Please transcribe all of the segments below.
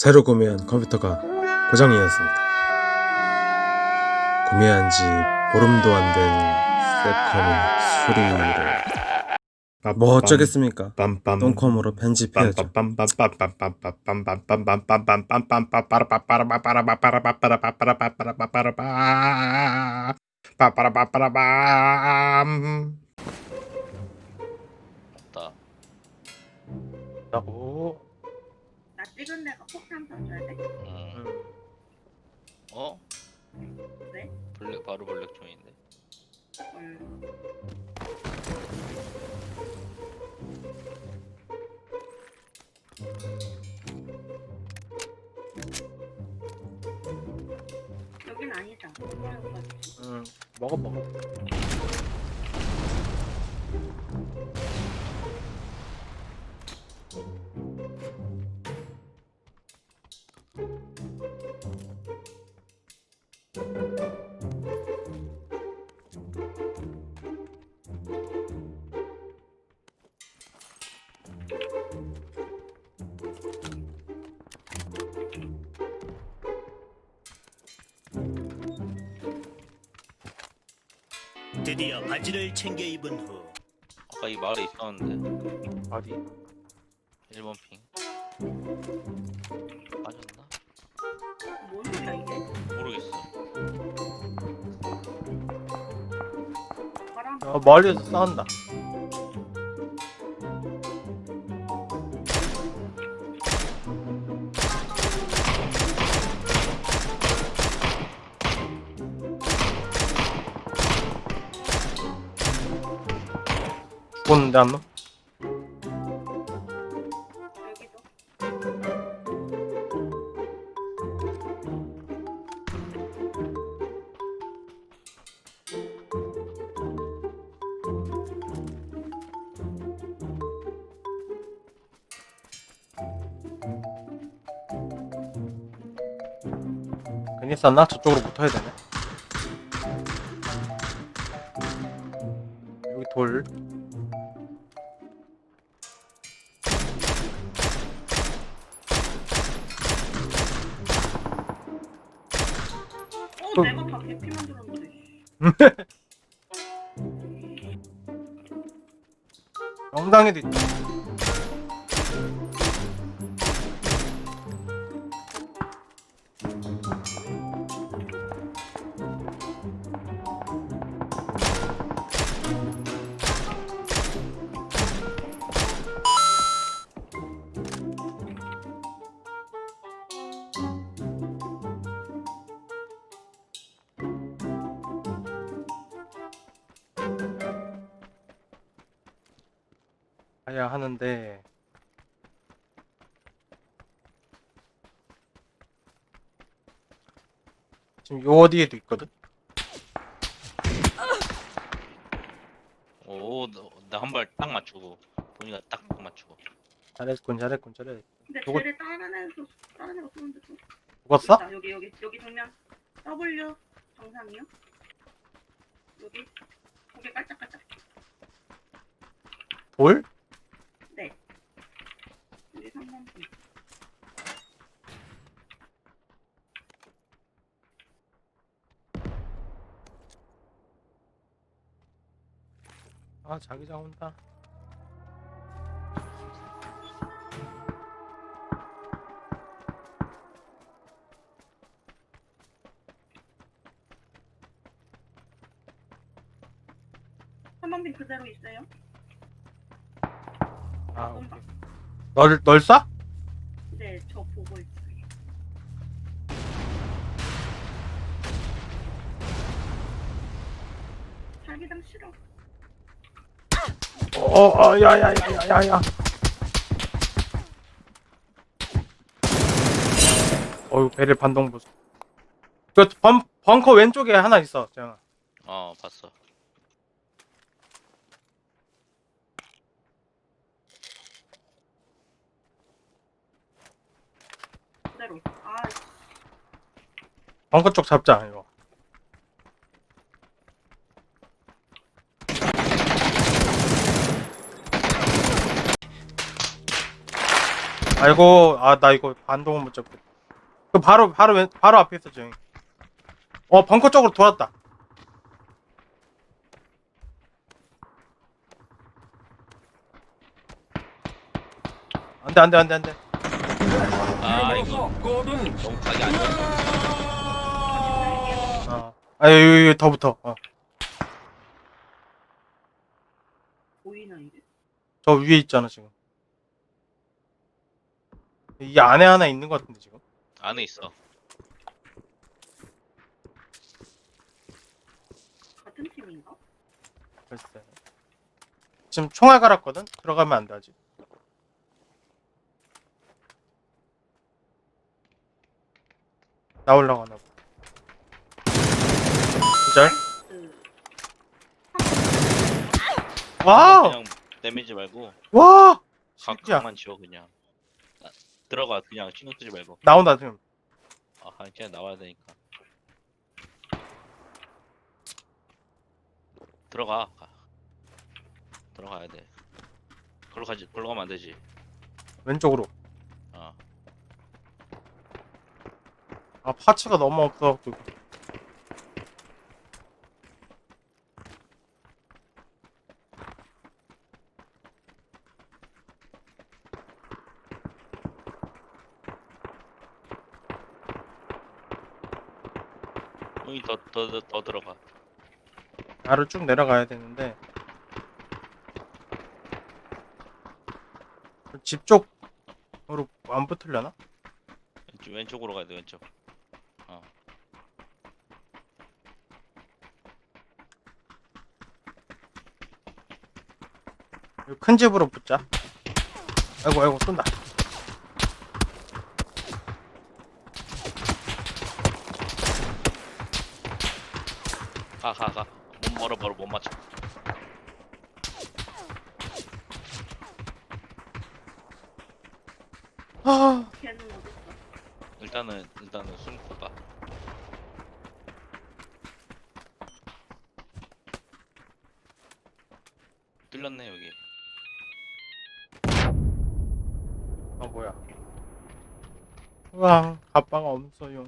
새로 구매한 컴퓨터가 고장이었습니다. 구매한 지 보름도 안 된 세컴이 수리를 뭐 어쩌겠습니까? 똥컴으로 편집해야죠. 라고 나 찍은 데가 폭탄 던져야 돼? 음. 어? 왜? 블랙 바로 블랙 종인데. 음. 여긴 아니다. 이거는. 음, 먹어 먹어 드디어 바지를 챙겨 입은 후 아까 이 마을에 있었는데. 어디 1번 핑. 빠졌나? 뭔 소리야 이게? 모르겠어. 바람 어, 멀리서 싸운다 죽었는데 한명 여기도. 괜히 쌌나? 저쪽으로 붙어야 되네 여기 돌 피 만 들었는데. 영상에도 있다 가야 하는데 지금 요 어디에도 있거든? 오, 나 한 발 딱 맞추고. 본이가 딱 맞추고. 잘했군 잘했군 잘했군 근데 요거- 쟤를 다른 애도 다른 애가 쏘는데 또. 죽었어? 있다, 여기 여기 여기 정면 W 정상이요? 여기 고개 깔짝깔짝. 돌? 네. 여기 3번 분. 아 자기장 온다 삼번빈 그대로 있어요? 아. 오케이 널, 널 쏴? 어 어 야 야 야 야야야 어휴 배를 반동 보소 그 벙, 벙커 왼쪽에 하나 있어 재영아 어, 봤어. 그대로. 아, 벙커 쪽 잡자 이거 아이고 아 나 이거 반동은 못 잡고 그 바로 바로 왼 바로 앞에 있어 저기 어 벙커 쪽으로 돌았다 안돼 안돼 안돼 안돼 아 이거 각이 안 좋아. 어. 아 여기 여기 더 붙어 어. 보이나 이게? 저 위에 있잖아 지금 이 안에 하나 있는 것 같은데 지금 안에 있어. 같은 팀인가? 글쎄 지금 총알 갈았거든 들어가면 안 돼 아직 봐 기절 그 와우 그냥 내밀지 말고 와 각, 진짜. 각만 지워 그냥. 아, 들어가 그냥 신경 쓰지 말고. 나온다 지금 아 그냥 나와야 되니까. 들어가. 가. 들어가야 돼. 걸로 가지. 걸로 가면 안 되지. 왼쪽으로 어. 아 파츠가 너무 없어갖고 여기 더더 더, 더 들어가. 아래로 쭉 내려가야 되는데 집 쪽으로 안 붙으려나? 왼쪽, 왼쪽으로 가야 돼 왼쪽. 어. 여기 큰 집으로 붙자 아이고 아이고 쏜다 가 가 가. 못 멀어 멀어 못 맞춰. 아 걔는 어딨어? 일단은 일단은 숨고 가. 뚫렸네 여기. 아 뭐야 우와 가빠가 없어요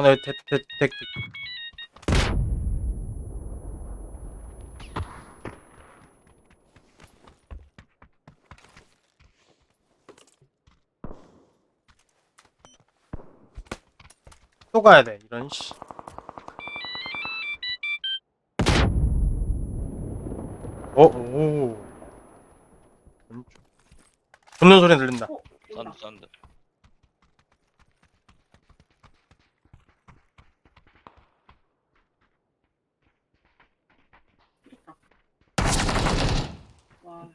오늘 대대 대 또 가야 돼 이런 씨 어, 오. 왼쪽. 붙는 소리 들린다. 어? 썬드 썬드. 붙었다. 와.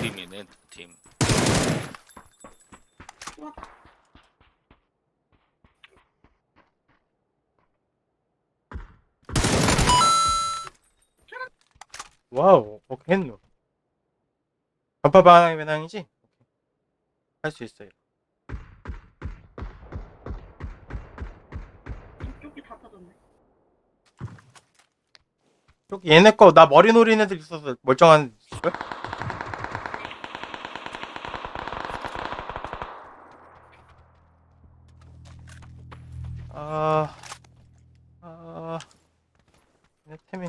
팀이네 팀. 와우, 오케이 했노. 간파 방향 배낭이지? 할 수 있어요. 이쪽이 다 터졌네. 여기 얘네 거 나 머리 노린 애들 있어서 멀쩡한 걸? 아, 아, 내 템이.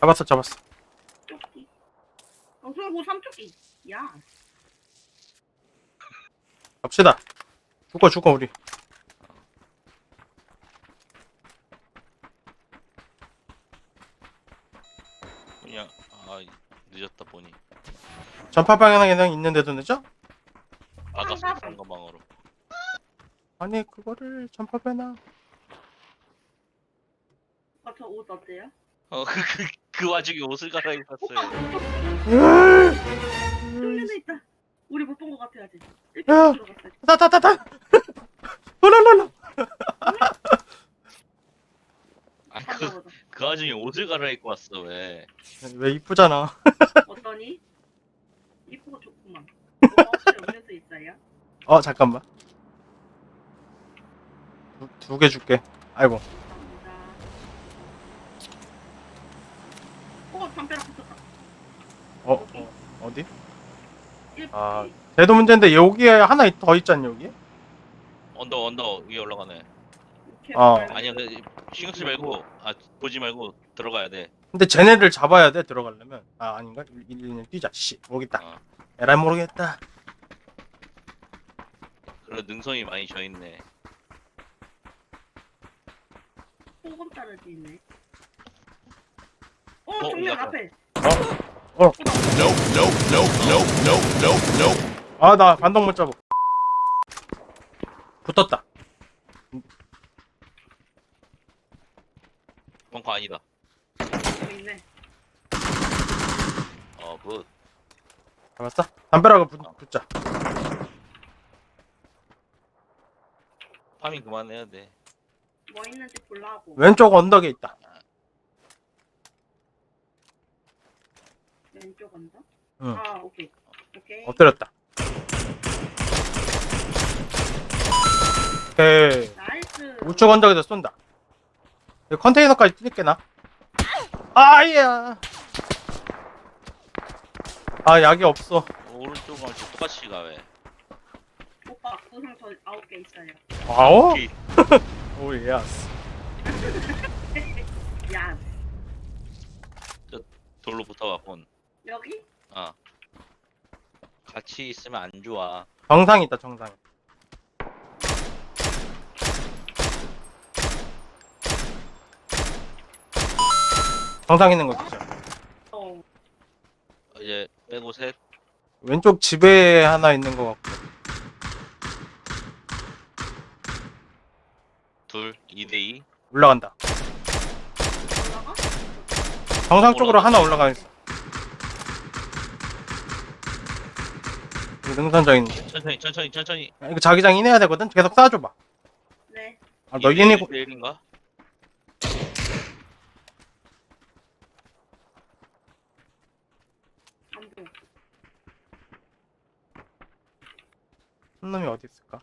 잡았어, 잡았어. 쪽이. 어, 소뭐 삼쪽이. 야. 갑시다. 죽어, 죽어 우리. 그냥 아 늦었다 보니 전파 방향 있는데도 늦어? 막았어 상거방으로. 아니 그거를 전파 배낭. 아, 저옷 어때요? 어그 그 그 와중에 옷을 갈아입었어요. 쪽면에 있다. 우리 못 본 것 같아야지. 야. 이렇게 들어갔어. 따따따따. 올라올라. 아그 가보자. 그 와중에 옷을 갈아입고 왔어 왜? 왜 이쁘잖아. 어떠니? 이쁘고 좋구만. 뭐 혹시 음료수 있어요? 어 잠깐만. 두 개 줄게. 아이고. 감사합니다. 어, 담벼락 붙었다. 어, 어 어디? 아. 개. 대도 문제인데 여기에 하나 있- 더 있잖니 여기? 언더 언더 위에 올라가네. 어. 아니야 그 신경 쓰지 말고 아 보지 말고 들어가야 돼. 근데 쟤네를 잡아야 돼 들어가려면. 아 아닌가? 일- 일- 일- 뛰자. 씨 모르겠다. 어. 에라 모르겠다. 그래 능선이 많이 져 있네. 소금 떨어지네. 어, 어, 정면 약간. 앞에. 어. 어, 아 나 반동 못 잡아. 붙었다. 벙커 아니다. 나 있네. 어 굿. 잡았어? 담벼락을 붙, 붙자. 파밍 그만해야 돼. 뭐 있는지 골라하고. 왼쪽 언덕에 있다. 왼쪽 언덕? 응. 아, 오케이. 오케이. 엎드렸다. 오케이. 나이스. 우측 언덕에서 쏜다. 여기 컨테이너까지 뛸게 나. 아이야. 아 약이 없어. 오른쪽 가면 똑같이 가 왜? 오빠, 구상 저 아홉 개 있어요. 아오? 오케이. 오 예스. 야, 돌로 붙어갖곤. 여기? 아. 같이 있으면 안 좋아. 정상 있다 정상. 정상 있는 거 진짜. 어, 이제 빼고 셋. 왼쪽 집에 하나 있는 거 같고. 둘, 2대2. 올라간다. 올라가? 정상 쪽으로 하나 올라가 있어. 여기 능선져 있는데. 천천히, 천천히, 천천히. 아, 이거 자기장 인해야 되거든. 계속 쏴줘봐. 네. 아, 너 인이고 1인가? 안 보여. 한 놈이 어디 있을까?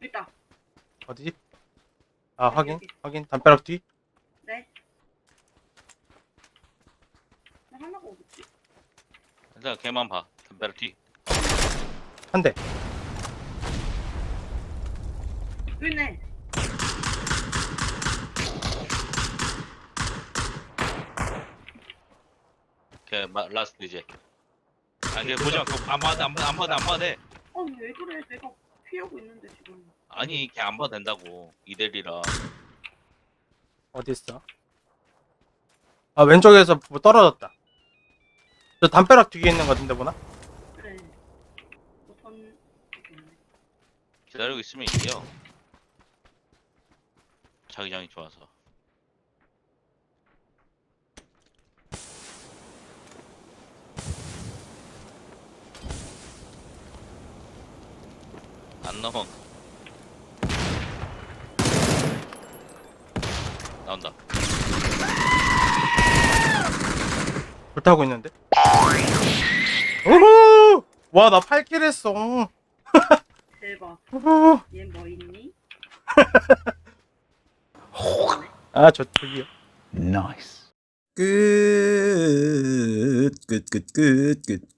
있다. 어디지? 아 확인 확인 담벼락 뒤 네. 나 하나가 어딨지? 일단 걔만 봐. 담벼락 뒤. 한 대. 있네. 걔 마, 라스트 이제. 아, 걔 보지 안 봐도 안 봐도 안 봐도 안 봐도 돼. 어, 왜 그래? 내가 피하고 있는데 지금. 아니, 걔 안 봐도 된다고. 이대리라. 어디 있어? 아 왼쪽에서 뭐 떨어졌다. 저 담벼락 뒤에 있는 거 같은데 보나? 그래. 우선 있네. 기다리고 있으면 이겨. 자기장이 좋아서. 안 넘어. 나온다. 불타고 있는데. 우후! 와 나 8킬 했어. 대박. 우후. 얘 뭐 있니? 아 저 저기요. Nice. 끝, 끝, 끝, 끝, 끝,